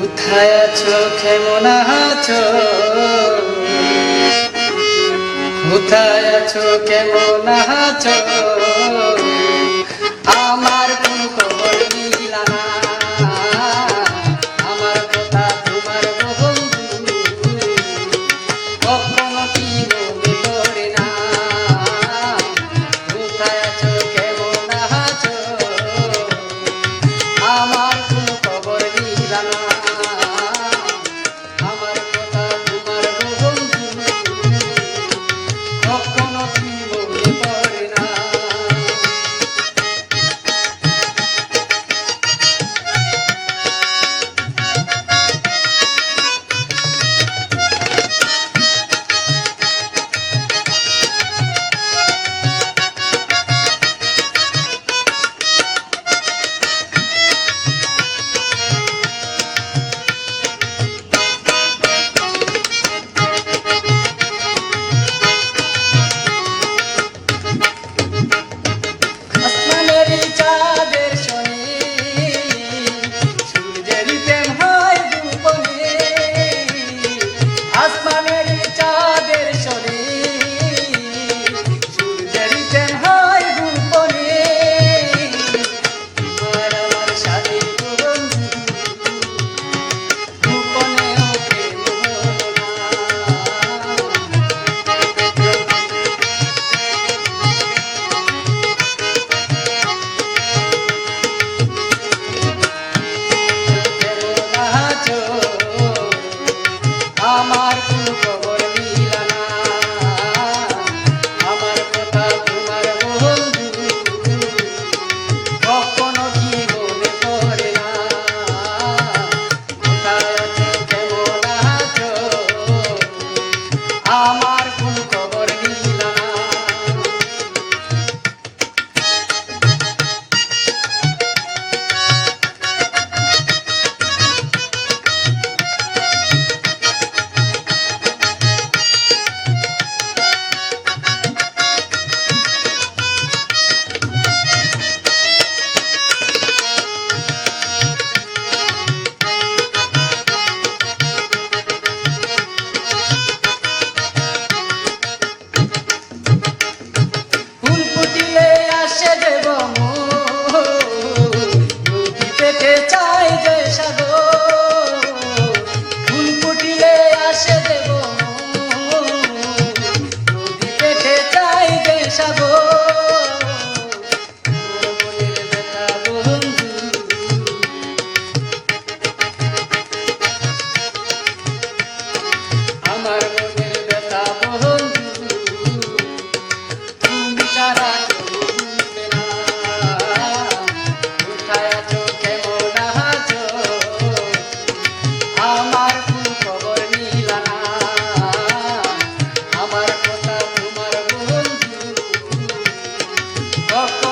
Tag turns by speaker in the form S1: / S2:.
S1: কোথায় আছো? কেমন আছো? কোথায় আছো? কেমন আছো? আমার ama দেশে দেব loco.